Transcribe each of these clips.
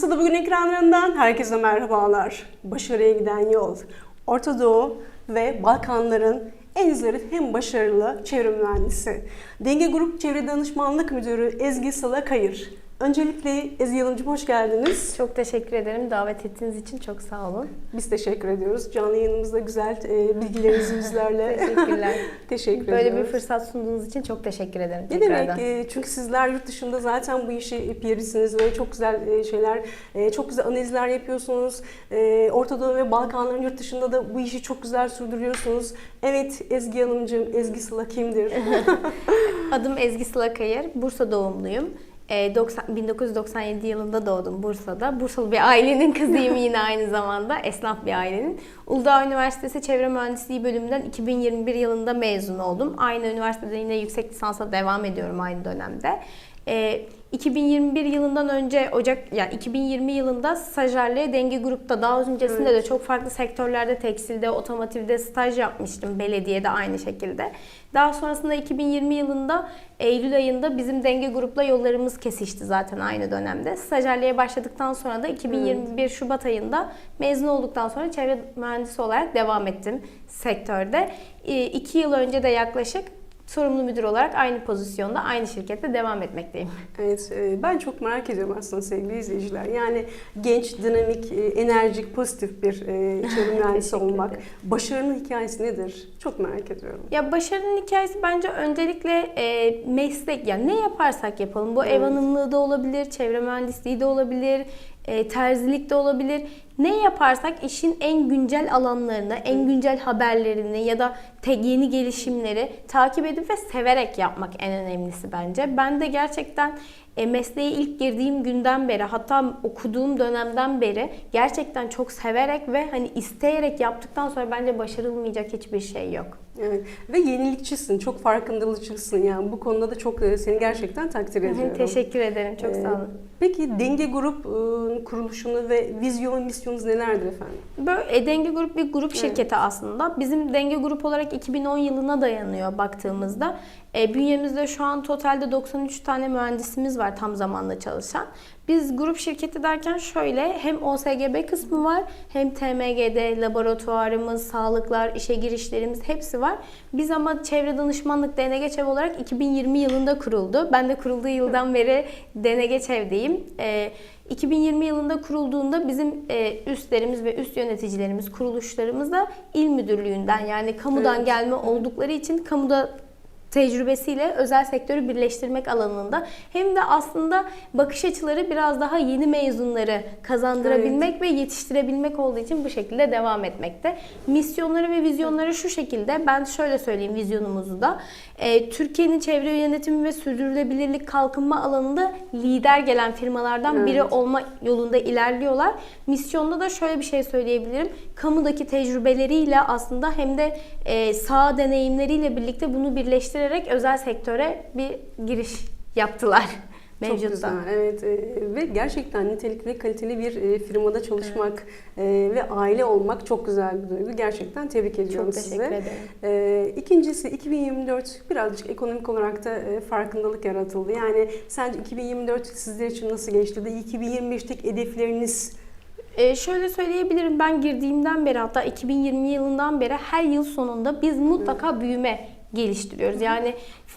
Bursa'da bugün ekranlarından herkese merhabalar. Başarıya giden yol. Orta Doğu ve Balkanların en izleri hem başarılı çevre mühendisi. Denge Grup Çevre Danışmanlık Müdürü Ezgi Sıla Kayır. Öncelikle Ezgi Hanımcığım hoş geldiniz. Çok teşekkür ederim. Davet ettiğiniz için çok sağ olun. Biz teşekkür ediyoruz. Canlı yayınımızda güzel e, bilgilerinizi bizlerle Teşekkler. teşekkür Böyle bir ediyoruz. fırsat sunduğunuz için çok teşekkür ederim Ne tekrardan. demek? E, Çünkü sizler yurt dışında zaten bu işi yapıyorsunuz ve çok güzel e, şeyler, e, çok güzel analizler yapıyorsunuz. E, Orta Doğu ve Balkanların yurt dışında da bu işi çok güzel sürdürüyorsunuz. Evet Ezgi Hanımcığım, Ezgi Sıla kimdir? Adım Ezgi Sıla Kayır. Bursa doğumluyum. Ee, 90 1997 yılında doğdum Bursa'da. Bursalı bir ailenin kızıyım yine aynı zamanda. Esnaf bir ailenin. Uludağ Üniversitesi Çevre Mühendisliği bölümünden 2021 yılında mezun oldum. Aynı üniversitede yine yüksek lisansa devam ediyorum aynı dönemde. Ee, 2021 yılından önce Ocak yani 2020 yılında stajyerliğe Denge Grup'ta daha öncesinde de çok farklı sektörlerde tekstilde, otomotivde staj yapmıştım. Belediyede aynı şekilde. Daha sonrasında 2020 yılında Eylül ayında bizim Denge Grup'la yollarımız kesişti zaten aynı dönemde. Stajyerliğe başladıktan sonra da 2021 Şubat ayında mezun olduktan sonra çevre mühendisi olarak devam ettim sektörde. Ee, iki yıl önce de yaklaşık sorumlu müdür olarak aynı pozisyonda, aynı şirkette devam etmekteyim. Evet, e, ben çok merak ediyorum aslında sevgili izleyiciler. Yani genç, dinamik, e, enerjik, pozitif bir e, çevre mühendisi olmak. Başarının hikayesi nedir? Çok merak ediyorum. Ya başarının hikayesi bence öncelikle meslek yani ne yaparsak yapalım. Bu ev Evet. hanımlığı da olabilir, çevre mühendisliği de olabilir, e, terzilik de olabilir. Ne yaparsak işin en güncel alanlarını, en güncel haberlerini ya da te- yeni gelişimleri takip edip ve severek yapmak en önemlisi bence. Ben de gerçekten e, mesleğe ilk girdiğim günden beri hatta okuduğum dönemden beri gerçekten çok severek ve hani isteyerek yaptıktan sonra bence başarılmayacak hiçbir şey yok. Evet. Ve yenilikçisin, çok farkındalıkçısın yani bu konuda da çok e, seni gerçekten takdir ediyorum. Teşekkür ederim. Çok Ee, sağ olun. Peki Denge Grup e, kuruluşunu ve vizyon, misyonunuz nelerdir efendim? Böyle e, Denge Grup bir grup Evet. şirketi aslında. Bizim Denge Grup olarak 2010 yılına dayanıyor baktığımızda. E, bünyemizde şu an totalde 93 tane mühendisimiz var tam zamanlı çalışan. Biz grup şirketi derken şöyle hem OSGB kısmı var hem TMG'de laboratuvarımız, sağlıklar, işe girişlerimiz hepsi var. Biz ama çevre danışmanlık DNG Çev olarak 2020 yılında kuruldu. Ben de kurulduğu yıldan beri DNG Çev'deyim. E, 2020 yılında kurulduğunda bizim e, üstlerimiz ve üst yöneticilerimiz, kuruluşlarımız da il müdürlüğünden yani kamudan Evet. gelme oldukları için kamuda tecrübesiyle özel sektörü birleştirmek alanında hem de aslında bakış açıları biraz daha yeni mezunları kazandırabilmek ve yetiştirebilmek olduğu için bu şekilde devam etmekte. Misyonları ve vizyonları şu şekilde ben şöyle söyleyeyim vizyonumuzu da Ee, Türkiye'nin çevre yönetimi ve sürdürülebilirlik kalkınma alanında lider gelen firmalardan biri Evet. olma yolunda ilerliyorlar. Misyonda da şöyle bir şey söyleyebilirim. Kamudaki tecrübeleriyle aslında hem de e, sağ deneyimleriyle birlikte bunu birleştirerek özel sektöre bir giriş yaptılar Çok mevcutta. güzel, evet e, ve gerçekten nitelikli, kaliteli bir e, firmada çalışmak e, ve aile olmak çok güzel bir duygu. Gerçekten tebrik ediyorum Çok size. teşekkür ederim. E, ikincisi 2024 birazcık ekonomik olarak da farkındalık yaratıldı. Yani sence 2024 sizler için nasıl geçti? De 2025'teki hedefleriniz Ee, şöyle söyleyebilirim ben girdiğimden beri hatta 2020 yılından beri her yıl sonunda biz mutlaka büyüme geliştiriyoruz. Yani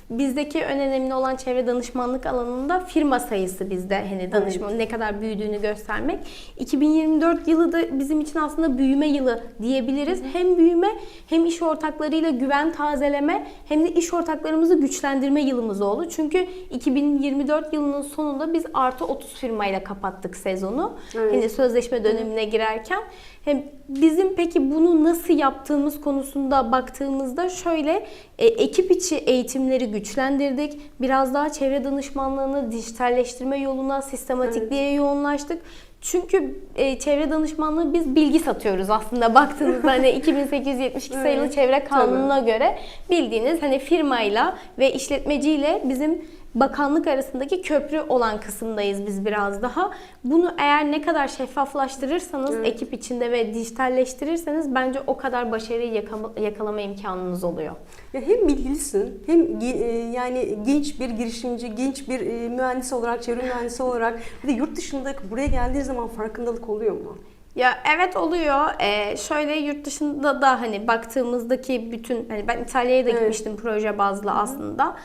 bizdeki en önemli olan çevre danışmanlık alanında firma sayısı bizde hani danışman ne kadar büyüdüğünü göstermek. 2024 yılı da bizim için aslında büyüme yılı diyebiliriz. Hem büyüme hem iş ortaklarıyla güven tazeleme hem de iş ortaklarımızı güçlendirme yılımız oldu. Çünkü 2024 yılının sonunda biz artı 30 firmayla kapattık sezonu. Evet. Hani sözleşme dönemine girerken hem bizim peki bunu nasıl yaptığımız konusunda baktığımızda şöyle e, ekip içi eğitimleri güçlendirdik. Biraz daha çevre danışmanlığını dijitalleştirme yoluna, sistematikliğe yoğunlaştık. Çünkü e, çevre danışmanlığı biz bilgi satıyoruz aslında baktığınızda hani 2872 sayılı Evet, çevre kanununa göre bildiğiniz hani firmayla ve işletmeciyle bizim bakanlık arasındaki köprü olan kısımdayız biz biraz daha. Bunu eğer ne kadar şeffaflaştırırsanız Evet. ekip içinde ve dijitalleştirirseniz bence o kadar başarıyı yakama- yakalama imkanınız oluyor. Ya hem bilgilisin hem e, yani genç bir girişimci, genç bir e, mühendis olarak, çevre mühendisi olarak bir de yurt dışında buraya geldiği zaman farkındalık oluyor mu? Ya evet oluyor. Ee, şöyle yurt dışında da hani baktığımızdaki bütün hani ben İtalya'ya da Evet. gitmiştim proje bazlı aslında.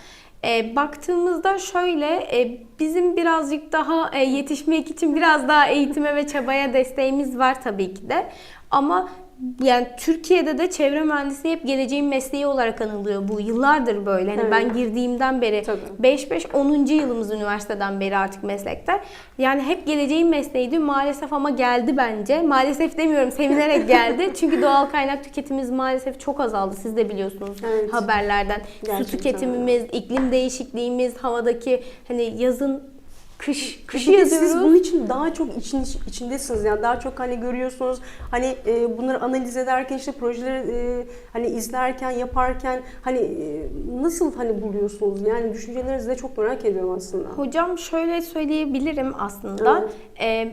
Ee, baktığımızda şöyle e, bizim birazcık daha e, yetişmek için biraz daha eğitime ve çabaya desteğimiz var tabii ki de. Ama yani Türkiye'de de çevre mühendisliği hep geleceğin mesleği olarak anılıyor. Bu yıllardır böyle. Hani Evet. ben girdiğimden beri Tabii. 5-5 10. yılımız üniversiteden beri artık meslekte. Yani hep geleceğin mesleğiydi maalesef ama geldi bence. Maalesef demiyorum sevinerek geldi. Çünkü doğal kaynak tüketimimiz maalesef çok azaldı. Siz de biliyorsunuz Evet. haberlerden. Gerçekten Su tüketimimiz, iklim değişikliğimiz, havadaki hani yazın kış kışı yazıyoruz. Siz bunun için daha çok için, içindesiniz yani daha çok hani görüyorsunuz hani e, bunları analiz ederken işte projeleri e, hani izlerken yaparken hani e, nasıl hani buluyorsunuz yani düşüncelerinizi de çok merak ediyorum aslında. Hocam şöyle söyleyebilirim aslında. Ee,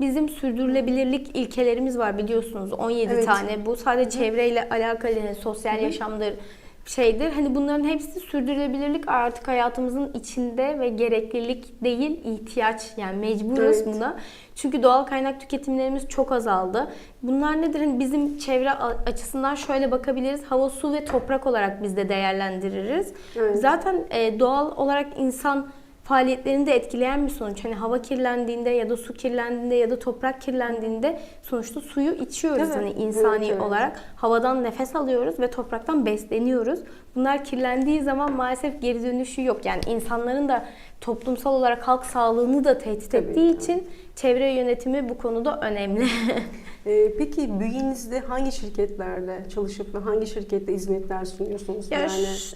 bizim sürdürülebilirlik ilkelerimiz var biliyorsunuz 17 Evet. tane. Bu sadece çevreyle alakalı sosyal yaşamdır şeydir. Hani bunların hepsi sürdürülebilirlik artık hayatımızın içinde ve gereklilik değil ihtiyaç yani mecburuz Evet. buna. Çünkü doğal kaynak tüketimlerimiz çok azaldı. Bunlar nedir? Hani bizim çevre açısından şöyle bakabiliriz. Hava, su ve toprak olarak biz de değerlendiririz. Evet. Zaten e, doğal olarak insan faaliyetlerini de etkileyen bir sonuç. Hani hava kirlendiğinde ya da su kirlendiğinde ya da toprak kirlendiğinde sonuçta suyu içiyoruz Evet. hani insani Evet, evet. olarak. Havadan nefes alıyoruz ve topraktan besleniyoruz. Bunlar kirlendiği zaman maalesef geri dönüşü yok. Yani insanların da toplumsal olarak halk sağlığını da tehdit Tabii, ettiği tabii. için çevre yönetimi bu konuda önemli. E, peki bünyenizde hangi şirketlerde çalışıp ve hangi şirkette hizmetler sunuyorsunuz Ya yani?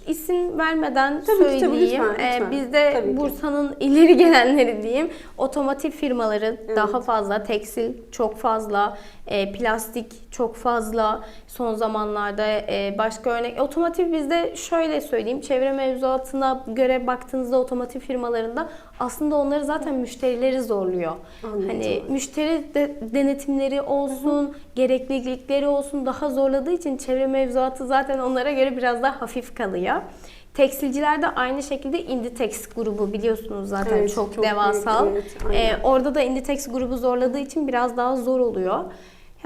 isim vermeden Tabii ki, tabii, söyleyeyim. lütfen, Ee, lütfen. bizde Tabii ki. Bursa'nın ileri gelenleri diyeyim. Otomotiv firmaları Evet. daha fazla, tekstil çok fazla, e, plastik çok fazla. Son zamanlarda e, başka örnek. Otomotiv bizde şöyle söyleyeyim. Çevre mevzuatına göre baktığınızda otomotiv firmalarında aslında onları zaten müşterileri zorluyor. Anladım. Hani müşteri de, denetimleri olsun, gereklilikleri olsun daha zorladığı için çevre mevzuatı zaten onlara göre biraz daha hafif kalıyor. Tekstilciler de aynı şekilde Inditex grubu biliyorsunuz zaten Evet, çok, çok devasal. büyük, evet, aynen. Ee, orada da Inditex grubu zorladığı için biraz daha zor oluyor.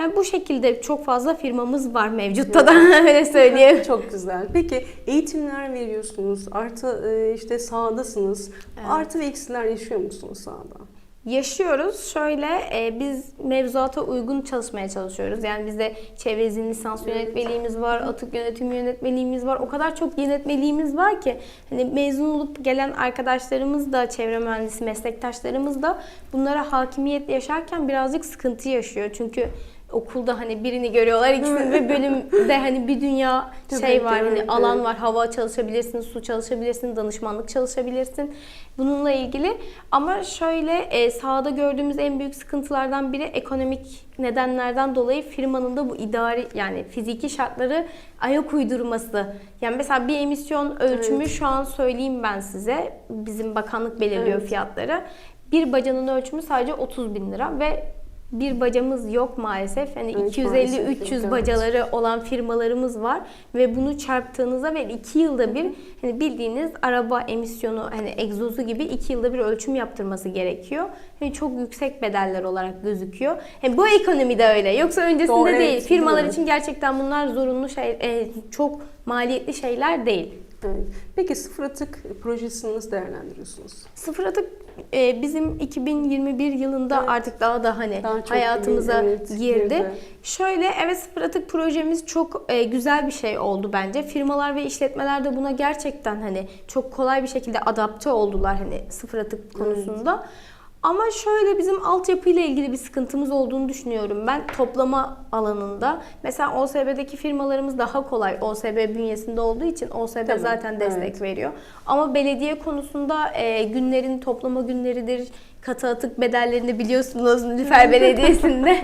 Yani bu şekilde çok fazla firmamız var mevcutta da öyle söyleyeyim. Çok güzel. Peki eğitimler veriyorsunuz. Artı e, işte sahadasınız. Artı ve eksiler yaşıyor musunuz sahada? Yaşıyoruz. Şöyle e, biz mevzuata uygun çalışmaya çalışıyoruz. Yani bizde çevre izin lisans yönetmeliğimiz var, atık yönetim yönetmeliğimiz var. O kadar çok yönetmeliğimiz var ki hani mezun olup gelen arkadaşlarımız da çevre mühendisi meslektaşlarımız da bunlara hakimiyet yaşarken birazcık sıkıntı yaşıyor. Çünkü okulda hani birini görüyorlar ikisini ve bölümde hani bir dünya Tabii şey var hani evet, alan evet. var hava çalışabilirsin, su çalışabilirsin, danışmanlık çalışabilirsin. Bununla ilgili ama şöyle e, sahada gördüğümüz en büyük sıkıntılardan biri ekonomik nedenlerden dolayı firmanın da bu idari yani fiziki şartları ayak uydurması. Yani mesela bir emisyon ölçümü şu an söyleyeyim ben size. Bizim bakanlık belirliyor Evet. fiyatları. Bir bacanın ölçümü sadece 30 bin lira ve bir bacamız yok maalesef. Hani Evet, maalesef yok, 250-300 evet. bacaları olan firmalarımız var ve bunu çarptığınızda ve 2 yılda bir hani bildiğiniz araba emisyonu hani egzozu gibi 2 yılda bir ölçüm yaptırması gerekiyor. Hani çok yüksek bedeller olarak gözüküyor. Hani bu ekonomide öyle. Yoksa öncesinde Doğru, değil. evet, Firmalar mi? için gerçekten bunlar zorunlu şey e, çok maliyetli şeyler değil. Evet. Peki sıfır atık projesini nasıl değerlendiriyorsunuz? Sıfır atık e, bizim 2021 yılında Evet. artık daha da hani Daha hayatımıza evet, girdi. girdi. Şöyle evet sıfır atık projemiz çok e, güzel bir şey oldu bence. Firmalar ve işletmeler de buna gerçekten hani çok kolay bir şekilde adapte oldular hani sıfır atık konusunda. Ama şöyle bizim altyapıyla ilgili bir sıkıntımız olduğunu düşünüyorum ben toplama alanında. Mesela OSB'deki firmalarımız daha kolay OSB bünyesinde olduğu için OSB Tabii, zaten destek evet. veriyor. Ama belediye konusunda e, günlerin toplama günleridir, katı atık bedellerini biliyorsunuz Nilüfer Belediyesi'nde.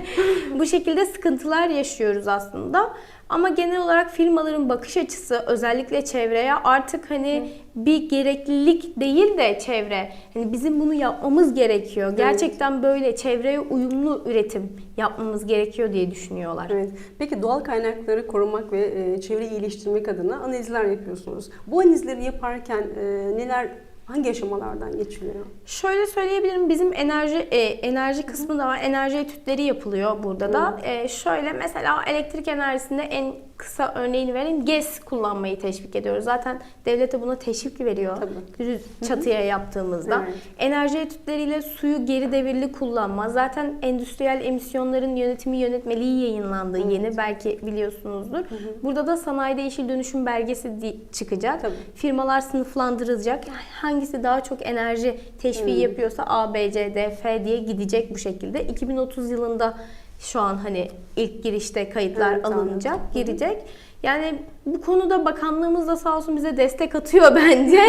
Bu şekilde sıkıntılar yaşıyoruz aslında. Ama genel olarak firmaların bakış açısı özellikle çevreye artık hani bir gereklilik değil de çevre. Hani bizim bunu yapmamız gerekiyor. Gerçekten böyle çevreye uyumlu üretim yapmamız gerekiyor diye düşünüyorlar. Evet. Peki doğal kaynakları korumak ve e, çevreyi iyileştirmek adına analizler yapıyorsunuz. Bu analizleri yaparken e, neler, hangi aşamalardan geçiliyor? Şöyle söyleyebilirim bizim enerji e, enerji kısmı da var. Enerji etütleri yapılıyor burada da. E, şöyle mesela elektrik enerjisinde en kısa örneğini vereyim. GES kullanmayı teşvik ediyoruz. Zaten devlete buna teşvik veriyor. Tabii. Çatıya yaptığımızda. Evet. Enerji etütleriyle suyu geri devirli kullanma. Zaten endüstriyel emisyonların yönetimi yönetmeliği yayınlandı yeni. Belki biliyorsunuzdur. Burada da sanayide yeşil dönüşüm belgesi çıkacak. Tabii. Firmalar sınıflandırılacak. Hangisi daha çok enerji teşviği yapıyorsa A, B, C, D, F diye gidecek bu şekilde. 2030 yılında şu an hani ilk girişte kayıtlar Evet, alınacak, anladım. girecek. Yani bu konuda bakanlığımız da sağ olsun bize destek atıyor bence.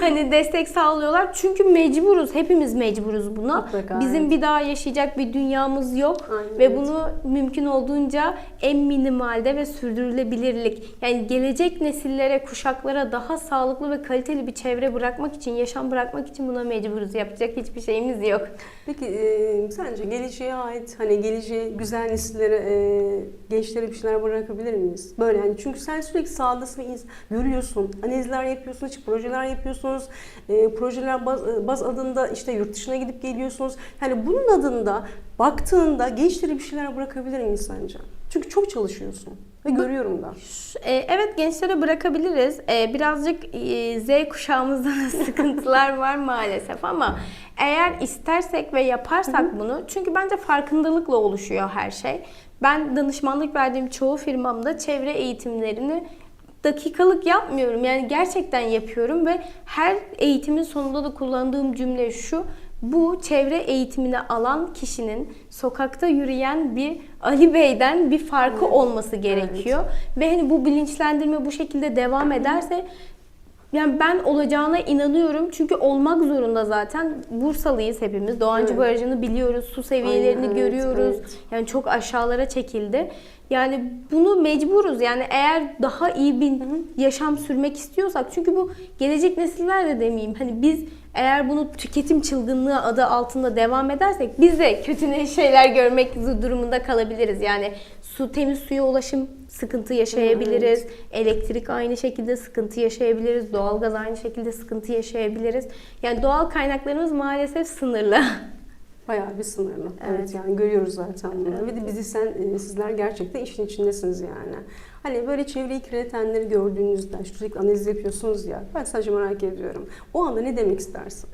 hani destek sağlıyorlar. Çünkü mecburuz. Hepimiz mecburuz buna. Mutlaka, Bizim evet. bir daha yaşayacak bir dünyamız yok. Aynen, ve evet. bunu mümkün olduğunca en minimalde ve sürdürülebilirlik. Yani gelecek nesillere, kuşaklara daha sağlıklı ve kaliteli bir çevre bırakmak için, yaşam bırakmak için buna mecburuz. Yapacak hiçbir şeyimiz yok. Peki e, sence geleceğe ait hani geleceğe güzel nesillere e, gençlere bir şeyler bırakabilir miyiz? Böyle yani çünkü sen sürekli sahadasın ve görüyorsun, analizler yapıyorsun, açık projeler yapıyorsunuz, e, projeler baz, e, baz adında işte yurt dışına gidip geliyorsunuz. Yani bunun adında baktığında gençlere bir şeyler bırakabilir sence? Çünkü çok çalışıyorsun ve görüyorum da. E, Evet gençlere bırakabiliriz. E, Birazcık Z kuşağımızda da sıkıntılar var maalesef ama eğer istersek ve yaparsak bunu çünkü bence farkındalıkla oluşuyor her şey. Ben danışmanlık verdiğim çoğu firmamda çevre eğitimlerini dakikalık yapmıyorum. Yani gerçekten yapıyorum ve her eğitimin sonunda da kullandığım cümle şu. Bu çevre eğitimini alan kişinin sokakta yürüyen bir Ali Bey'den bir farkı olması gerekiyor. Ve hani bu bilinçlendirme bu şekilde devam ederse yani ben olacağına inanıyorum. Çünkü olmak zorunda zaten. Bursalıyız hepimiz. Doğancı Evet. Barajı'nı biliyoruz. Su seviyelerini evet, görüyoruz. evet. Yani çok aşağılara çekildi. Yani bunu mecburuz. Yani eğer daha iyi bir yaşam sürmek istiyorsak çünkü bu gelecek nesiller de demeyeyim. Hani biz eğer bunu tüketim çılgınlığı adı altında devam edersek biz de kötü ne- şeyler görmek durumunda kalabiliriz. Yani su temiz suya ulaşım sıkıntı yaşayabiliriz. Elektrik aynı şekilde sıkıntı yaşayabiliriz. Doğalgaz aynı şekilde sıkıntı yaşayabiliriz. Yani doğal kaynaklarımız maalesef sınırlı. Bayağı bir sınırlı. Evet, Evet. yani görüyoruz zaten bunu. Ve de bizi sen, e, sizler gerçekten işin içindesiniz yani. Hani böyle çevreyi kirletenleri gördüğünüzde sürekli analiz yapıyorsunuz ya. Ben sadece merak ediyorum. O anda ne demek istersin?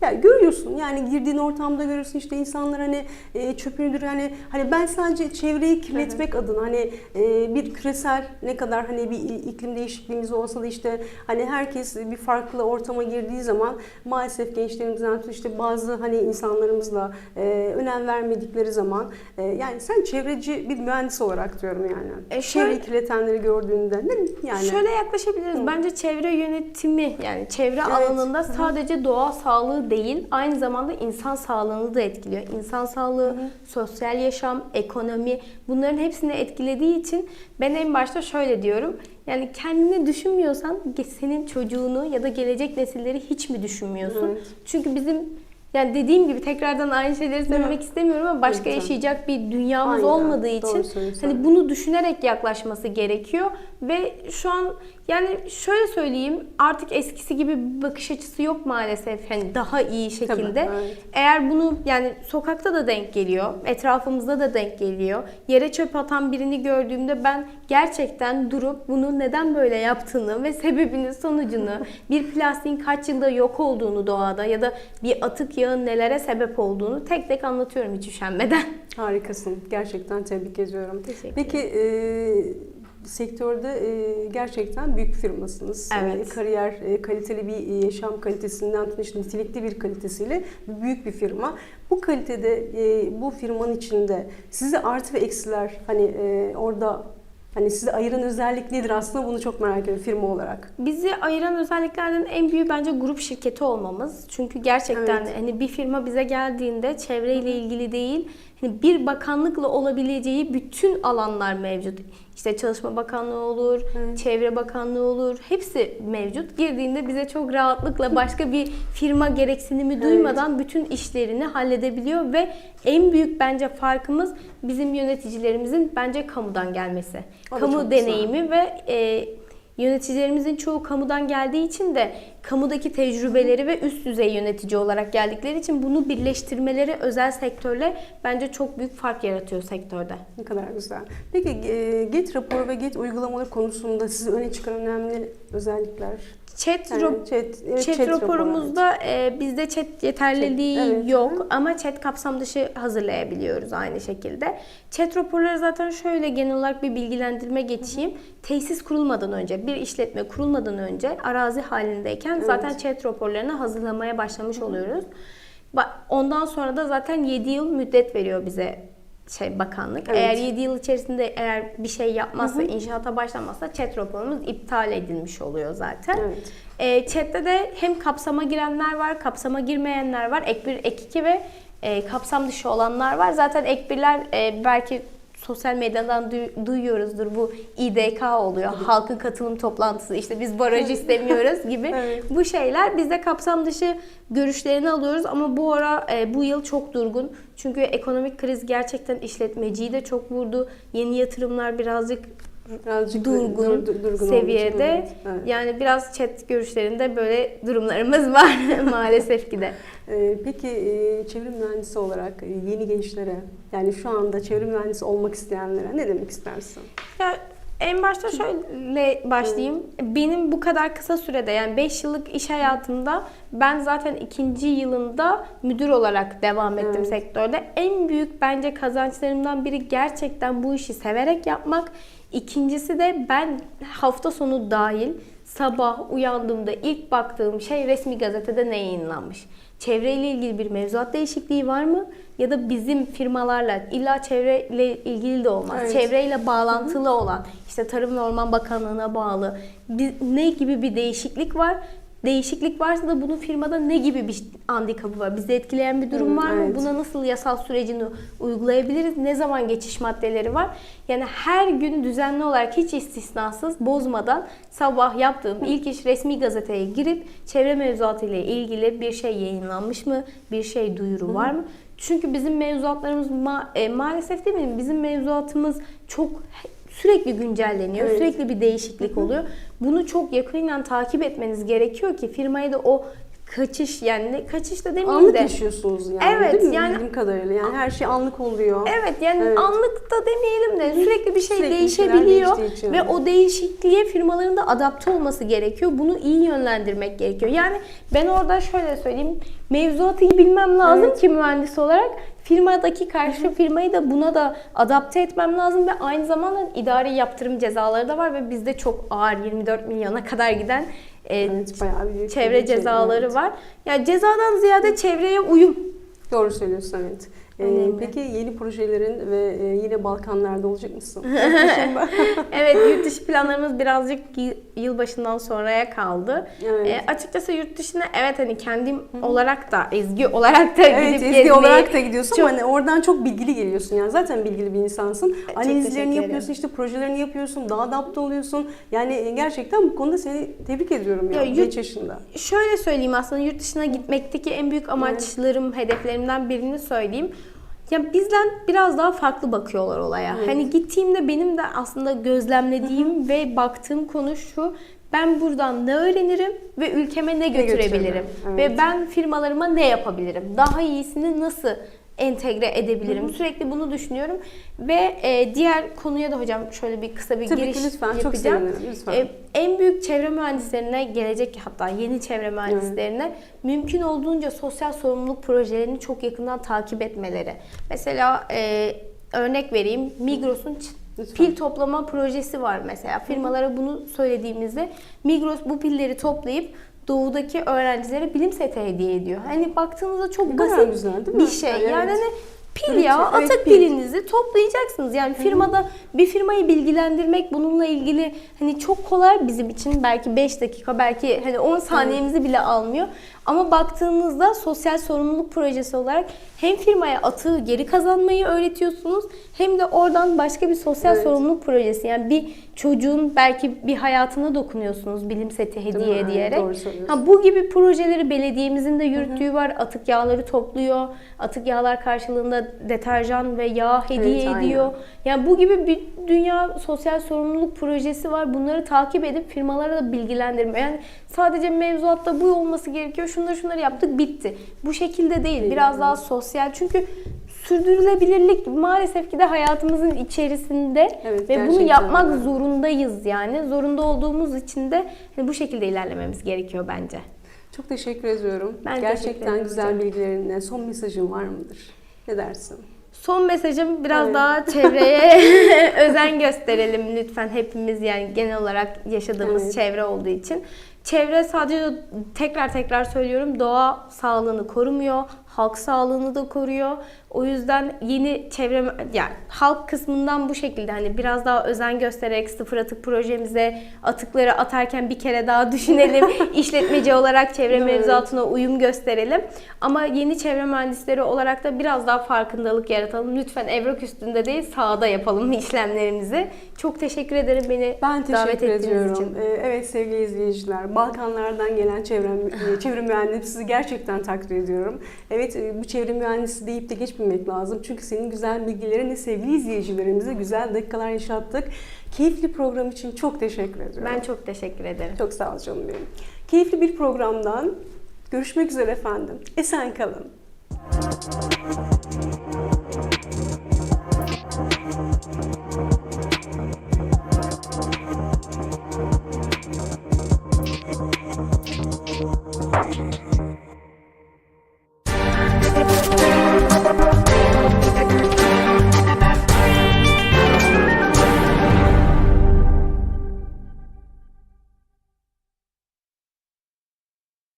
Ya görüyorsun yani girdiğin ortamda görüyorsun işte insanlar hani e, çöpünüdür hani hani ben sadece çevreyi kirletmek adına hani e, bir küresel ne kadar hani bir iklim değişikliğimiz olsa da işte hani herkes bir farklı ortama girdiği zaman maalesef gençlerimizden tut işte bazı hani insanlarımızla e, önem vermedikleri zaman e, yani sen çevreci bir mühendis olarak diyorum yani. E, Çevreyi şöyle- kirletenleri gördüğünde ne yani Şöyle yaklaşabiliriz. Bence çevre yönetimi yani çevre Evet. alanında sadece doğa sağlığı değil, aynı zamanda insan sağlığını da etkiliyor. İnsan sağlığı, sosyal yaşam, ekonomi bunların hepsini etkilediği için ben en başta şöyle diyorum. Yani kendini düşünmüyorsan senin çocuğunu ya da gelecek nesilleri hiç mi düşünmüyorsun? Evet. Çünkü bizim yani dediğim gibi tekrardan aynı şeyleri söylemek istemiyorum ama başka Lütfen. yaşayacak bir dünyamız Aynen, olmadığı için hani bunu düşünerek yaklaşması gerekiyor ve şu an yani şöyle söyleyeyim artık eskisi gibi bir bakış açısı yok maalesef hani daha iyi şekilde. evet. Eğer bunu yani sokakta da denk geliyor, etrafımızda da denk geliyor. Yere çöp atan birini gördüğümde ben gerçekten durup bunu neden böyle yaptığını ve sebebini, sonucunu, bir plastiğin kaç yılda yok olduğunu doğada ya da bir atık yağın nelere sebep olduğunu tek tek anlatıyorum hiç üşenmeden. Harikasın. Gerçekten tebrik ediyorum. Teşekkür Peki e, sektörde e, gerçekten büyük firmasınız. Evet. E, kariyer, e, kaliteli bir yaşam kalitesinden tutun işte nitelikli bir kalitesiyle büyük bir firma. Bu kalitede, bu firmanın içinde size artı ve eksiler hani orada Hani sizi ayıran özellik nedir aslında bunu çok merak ediyorum firma olarak. Bizi ayıran özelliklerden en büyüğü bence grup şirketi olmamız. Çünkü gerçekten Evet. hani bir firma bize geldiğinde çevreyle ilgili değil, hani bir bakanlıkla olabileceği bütün alanlar mevcut. İşte Çalışma Bakanlığı olur, Evet. Çevre Bakanlığı olur. Hepsi mevcut. Girdiğinde bize çok rahatlıkla başka bir firma gereksinimi duymadan bütün işlerini halledebiliyor ve en büyük bence farkımız bizim yöneticilerimizin bence kamudan gelmesi. O Kamu çok güzel. deneyimi ve e, yöneticilerimizin çoğu kamudan geldiği için de kamudaki tecrübeleri ve üst düzey yönetici olarak geldikleri için bunu birleştirmeleri özel sektörle bence çok büyük fark yaratıyor sektörde. Ne kadar güzel. Peki e, GET raporu ve GET uygulamaları konusunda sizi öne çıkaran önemli özellikler? Chat, Yani ro- chat, evet, chat, chat raporu, raporumuzda e, bizde chat yeterliliği Chat, evet. yok ama chat kapsam dışı hazırlayabiliyoruz aynı şekilde. Chat raporları zaten şöyle genel olarak bir bilgilendirme geçeyim. Tesis kurulmadan önce, bir işletme kurulmadan önce arazi halindeyken zaten chat raporlarını hazırlamaya başlamış oluyoruz. Ba- Ondan sonra da zaten 7 yıl müddet veriyor bize şey bakanlık. Evet. Eğer 7 yıl içerisinde eğer bir şey yapmazsa, inşaata başlamazsa chat raporumuz iptal edilmiş oluyor zaten. Evet. E, chat'te de hem kapsama girenler var, kapsama girmeyenler var. Ek 1, ek 2 ve e, kapsam dışı olanlar var. Zaten ek 1'ler e, belki sosyal medyadan duy- duyuyoruzdur. Bu İDK oluyor. Halkın katılım toplantısı. İşte biz baraj istemiyoruz gibi. Evet. Bu şeyler biz de kapsam dışı görüşlerini alıyoruz ama bu ara e, bu yıl çok durgun. Çünkü ekonomik kriz gerçekten işletmeciyi de çok vurdu. Yeni yatırımlar birazcık Birazcık durgun, dur- dur- durgun seviyede. evet, evet. Yani biraz chat görüşlerinde böyle durumlarımız var maalesef ki de. Ee, Peki e, çevre mühendisi olarak e, yeni gençlere yani şu anda çevre mühendisi olmak isteyenlere ne demek istersin? Ya en başta şöyle başlayayım. Benim bu kadar kısa sürede yani 5 yıllık iş hayatımda ben zaten ikinci yılında müdür olarak devam ettim Evet. sektörde. En büyük bence kazançlarımdan biri gerçekten bu işi severek yapmak. İkincisi de ben hafta sonu dahil sabah uyandığımda ilk baktığım şey resmi gazetede ne yayınlanmış. Çevreyle ilgili bir mevzuat değişikliği var mı? Ya da bizim firmalarla illa çevreyle ilgili de olmaz. Evet. Çevreyle bağlantılı olan işte Tarım ve Orman Bakanlığı'na bağlı bir, ne gibi bir değişiklik var? Değişiklik varsa da bunun firmada ne gibi bir handikapı var? Bizi etkileyen bir durum Hı, var mı? evet. Buna nasıl yasal sürecini uygulayabiliriz? Ne zaman geçiş maddeleri var? Yani her gün düzenli olarak hiç istisnasız bozmadan sabah yaptığım ilk iş resmi gazeteye girip çevre mevzuatı ile ilgili bir şey yayınlanmış mı? Bir şey duyuru var mı? Çünkü bizim mevzuatlarımız ma- e, maalesef değil mi? Bizim mevzuatımız çok sürekli güncelleniyor. Evet. Sürekli bir değişiklik oluyor. Bunu çok yakından takip etmeniz gerekiyor ki firmaya da o kaçış yani kaçış da demeyeyim Anlık de. yaşıyorsunuz yani Evet, değil mi? yani- Bildiğim kadarıyla yani her şey anlık oluyor. Evet yani Evet. anlık da demeyelim de sürekli bir şey Sürekli değişebiliyor ve o değişikliğe firmaların da adapte olması gerekiyor. Bunu iyi yönlendirmek gerekiyor. Yani ben orada şöyle söyleyeyim. Mevzuatı iyi bilmem lazım Evet. ki mühendis olarak firmadaki karşı firmayı da buna da adapte etmem lazım ve aynı zamanda idari yaptırım cezaları da var ve bizde çok ağır 24 milyona kadar giden e, Evet, bayağı çevre şey, cezaları evet. var. Yani cezadan ziyade çevreye uyum. Doğru söylüyorsun evet. Ee, peki yeni projelerin ve e, yine Balkanlarda olacak mısın? Evet yurt dışı planlarımız birazcık yılbaşından sonraya kaldı. Evet. E, açıkçası yurt dışına evet hani kendim olarak da Ezgi olarak da Evet gidip Ezgi olarak da gidiyorsun çok- ama hani oradan çok bilgili geliyorsun yani zaten bilgili bir insansın. Analizlerini teşekkür yapıyorsun işte projelerini yapıyorsun daha adapte oluyorsun. Yani e, gerçekten bu konuda seni tebrik ediyorum ya, Ya yurt- yaşında. Şöyle söyleyeyim aslında yurt dışına gitmekteki en büyük amaçlarım, hedeflerimden birini söyleyeyim. Ya bizden biraz daha farklı bakıyorlar olaya. Evet. Hani gittiğimde benim de aslında gözlemlediğim ve baktığım konu şu. Ben buradan ne öğrenirim ve ülkeme ne götürebilirim? götürebilirim, evet. Ve ben firmalarıma ne yapabilirim? Daha iyisini nasıl entegre edebilirim? Sürekli bunu düşünüyorum. Ve e, diğer konuya da hocam şöyle bir kısa bir Tabii ki giriş lütfen, çok yapacağım. sevinirim, lütfen. E, en büyük çevre mühendislerine gelecek hatta yeni çevre mühendislerine mümkün olduğunca sosyal sorumluluk projelerini çok yakından takip etmeleri. Mesela e, örnek vereyim Migros'un Lütfen. pil toplama projesi var mesela. Firmalara bunu söylediğimizde Migros bu pilleri toplayıp doğudaki öğrencilere bilim seti hediye ediyor. Hani baktığınızda çok Ne basit güzel, değil mi? bir şey. Evet. Yani hani Pil ya evet, atık pil. pilinizi toplayacaksınız. Yani firmada bir firmayı bilgilendirmek bununla ilgili hani çok kolay bizim için. Belki 5 dakika belki hani 10 saniyemizi bile almıyor. Ama baktığınızda sosyal sorumluluk projesi olarak hem firmaya atığı geri kazanmayı öğretiyorsunuz hem de oradan başka bir sosyal Evet. sorumluluk projesi. Yani bir çocuğun belki bir hayatına dokunuyorsunuz bilim seti hediye ediyerek. Ha, bu gibi projeleri belediyemizin de yürüttüğü var. Atık yağları topluyor. Atık yağlar karşılığında deterjan ve yağ hediye Evet, aynen. ediyor. Yani bu gibi bir dünya sosyal sorumluluk projesi var. Bunları takip edip firmalara da bilgilendirme. Yani sadece mevzuatta bu olması gerekiyor. Şunları şunları yaptık bitti. Bu şekilde değil. Biraz daha sosyal. Çünkü sürdürülebilirlik maalesef ki de hayatımızın içerisinde Evet, ve bunu gerçekten yapmak öyle. zorundayız yani. Zorunda olduğumuz için de hani bu şekilde ilerlememiz gerekiyor bence. Çok teşekkür ediyorum. Ben teşekkür Gerçekten ederim güzel hocam. bilgilerinden son mesajın var mıdır? Ne dersin? Son mesajım biraz Evet. daha çevreye özen gösterelim lütfen hepimiz yani genel olarak yaşadığımız Evet. çevre olduğu için. Çevre sadece tekrar tekrar söylüyorum doğa sağlığını korumuyor, halk sağlığını da koruyor. O yüzden yeni çevre yani halk kısmından bu şekilde hani biraz daha özen göstererek sıfır atık projemize atıkları atarken bir kere daha düşünelim. İşletmeci olarak çevre mevzuatına uyum gösterelim. Ama yeni çevre mühendisleri olarak da biraz daha farkındalık yaratalım. Lütfen evrak üstünde değil sahada yapalım işlemlerimizi. Çok teşekkür ederim beni Ben davet teşekkür ettiğiniz ediyorum. için. Ee, Evet sevgili izleyiciler, Balkanlardan gelen çevre, çevre mühendisi sizi gerçekten takdir ediyorum. Evet e, bu çevre mühendisi deyip de geçmemek lazım. Çünkü senin güzel bilgilerinle sevgili izleyicilerimize güzel dakikalar yaşattık. Keyifli program için çok teşekkür ediyorum. Ben çok teşekkür ederim. Çok sağ ol canım benim. Keyifli bir programdan görüşmek üzere efendim. Esen kalın.